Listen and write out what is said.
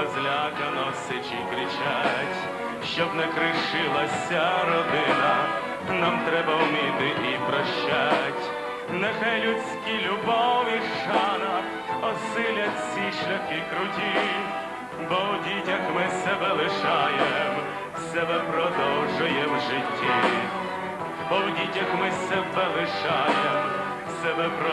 Та злякано сичі кричать, щоб не кришилася родина, нам треба вміти і прощать. Нехай людські любов і шана осилять ці шляхи круті, бо в дітях ми себе лишаєм, себе продовжуєм в житті. Бо в дітях ми себе лишаєм, себе продовжуєм.